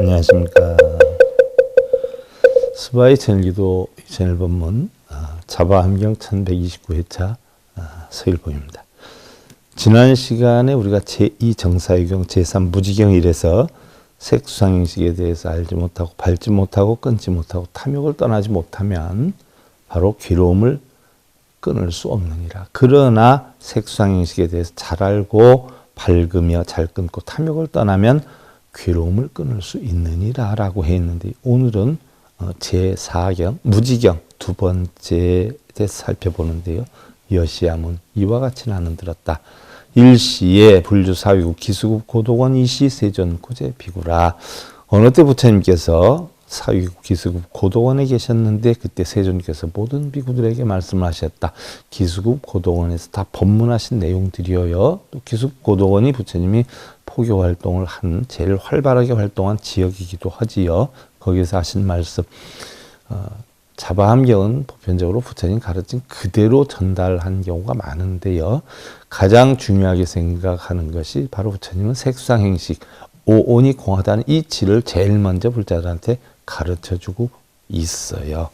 안녕하십니까. 스바이 천일기도 2001번문 아, 자바 함경 1129회차 아, 서일봉입니다. 지난 시간에 우리가 제2정사유경 제3무지경 일에서 색수상행식에 대해서 알지 못하고 밟지 못하고 끊지 못하고 탐욕을 떠나지 못하면 바로 괴로움을 끊을 수 없느니라. 그러나 색수상행식에 대해서 잘 알고 밝으며 잘 끊고 탐욕을 떠나면 괴로움을 끊을 수 있느니라 라고 했는데 오늘은 어, 제4경 무지경 두 번째 살펴보는데요. 여시야문 이와 같이 나는 들었다. 일시에 불주 사위국 기수국 고도원 이시 세전 고제 비구라. 어느 때 부처님께서 사위국 기수국 고도원에 계셨는데 그때 세존께서 모든 비구들에게 말씀을 하셨다. 기수국 고도원에서 다 법문하신 내용들이어요. 또 기수국 고도원이 부처님이 포교 활동을 한 제일 활발하게 활동한 지역이기도 하지요. 거기서 하신 말씀 어, 자바함경은 보편적으로 부처님 가르친 그대로 전달한 경우가 많은데요. 가장 중요하게 생각하는 것이 바로 부처님은 색상행식 오온이 공하다는 이 질을 제일 먼저 불자들한테 가르쳐주고 있어요.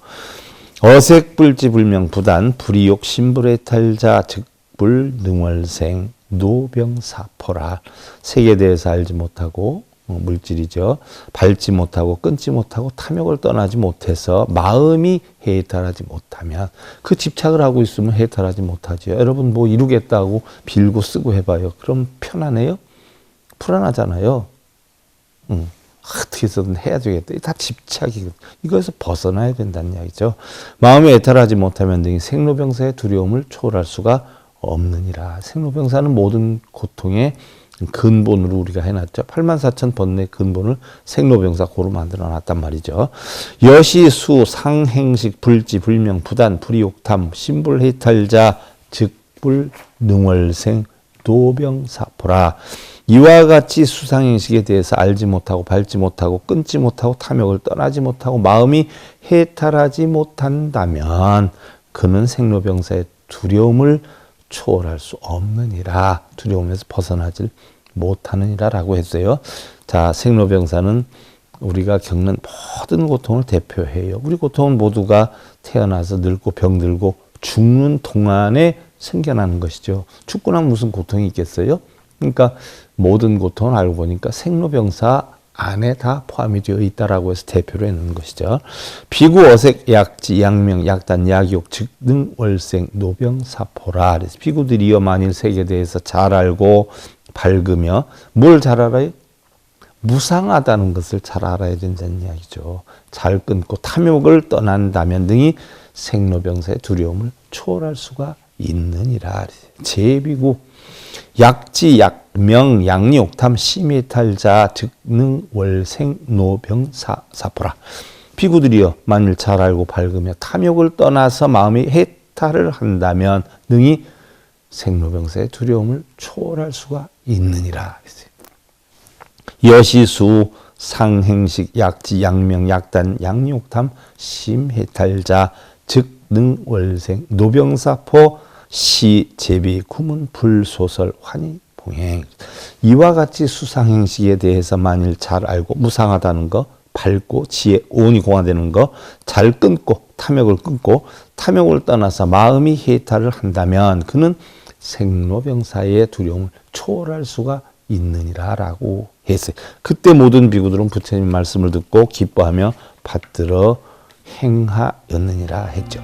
어색불지 불명 부단 불이욕 신불의 탈자 즉불 능월생 노병사포라 색에 대해서 알지 못하고 어, 물질이죠. 밟지 못하고 끊지 못하고 탐욕을 떠나지 못해서 마음이 해탈하지 못하면 그 집착을 하고 있으면 해탈하지 못하죠. 여러분 뭐 이루겠다고 빌고 쓰고 해봐요. 그럼 편하네요? 불안하잖아요. 음, 어떻게 해서든 해야 되겠다. 다 집착이거든. 이거에서 벗어나야 된다는 이야기죠. 마음이 해탈하지 못하면 등이 생로병사의 두려움을 초월할 수가 없느니라. 생로병사는 모든 고통의 근본으로 우리가 해놨죠. 8만 4천 번뇌 근본을 생로병사 고로 만들어 놨단 말이죠. 여시, 수, 상행식, 불지, 불명, 부단, 불이욕탐, 신불해탈자, 즉불, 능월생, 도병사포라. 이와 같이 수상행식에 대해서 알지 못하고 밟지 못하고 끊지 못하고 탐욕을 떠나지 못하고 마음이 해탈하지 못한다면 그는 생로병사의 두려움을 초월할 수 없느니라 두려움에서 벗어나질 못하느니라라고 했어요. 자, 생로병사는 우리가 겪는 모든 고통을 대표해요. 우리 고통은 모두가 태어나서 늙고 병들고 죽는 동안에 생겨나는 것이죠. 죽고 나면 무슨 고통이 있겠어요? 그러니까 모든 고통을 알고 보니까 생로병사 안에 다 포함이 되어 있다라고 해서 대표로 해놓은 것이죠. 비구, 어색, 약지, 양명, 약단, 약욕, 즉능, 월생, 노병, 사포라. 그래서 비구들이여 만일 색에 대해서 잘 알고 밝으며 뭘 잘 알아요? 무상하다는 것을 잘 알아야 된다는 이야기죠. 잘 끊고 탐욕을 떠난다면 등이 생로병사의 두려움을 초월할 수가 있느니라. 제비구 약지, 약명, 양욕탐, 심해탈자, 즉능, 월생, 노병, 사, 사포라. 비구들이여 만일 잘 알고 밝으며 탐욕을 떠나서 마음이 해탈을 한다면 능히 생로병사의 두려움을 초월할 수가 있느니라. 여시수, 상행식, 약지, 양명, 약단, 양욕탐, 심해탈자, 즉능, 월생, 노병사포, 시, 제비, 구문, 불 소설, 환희, 봉행. 이와 같이 수상행식에 대해서 만일 잘 알고 무상하다는 거, 밝고 지혜, 오온이 공화되는 거, 잘 끊고 탐욕을 끊고 탐욕을 떠나서 마음이 해탈을 한다면 그는 생로병사의 두려움을 초월할 수가 있느니라라고 했어요. 그때 모든 비구들은 부처님 말씀을 듣고 기뻐하며 받들어 행하였느니라 했죠.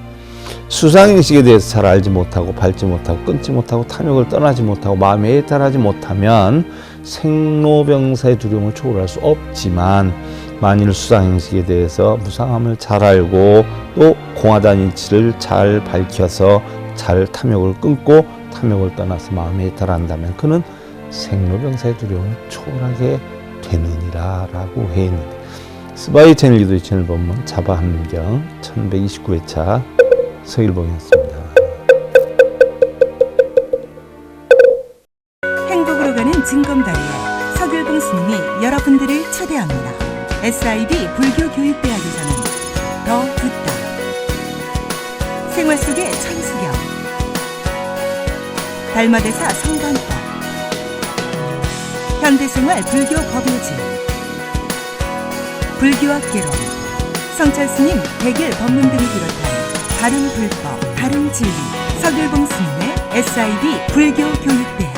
수상행식에 대해서 잘 알지 못하고 밟지 못하고 끊지 못하고 탐욕을 떠나지 못하고 마음에 해탈하지 못하면 생로병사의 두려움을 초월할 수 없지만 만일 수상행식에 대해서 무상함을 잘 알고 또 공하단 이치를 잘 밝혀서 잘 탐욕을 끊고 탐욕을 떠나서 마음에 해탈한다면 그는 생로병사의 두려움을 초월하게 되느니라 라고 했는데 스바이 채널 기도 2001번문 자바함경 1129회차 서일봉이었습니다. 행복으로 가는 진검다리에 서길봉 스님이 여러분들을 초대합니다. SIB 불교교육대학이 전한 더 듣다. 생활 속의 천수경. 달마대사 성관법. 현대생활 불교 법요지. 불교학 개론. 성철 스님 백일 법문 등을 비롯한 다른 불법, 다른 진리. 서길봉 스님의 SIB 불교 교육대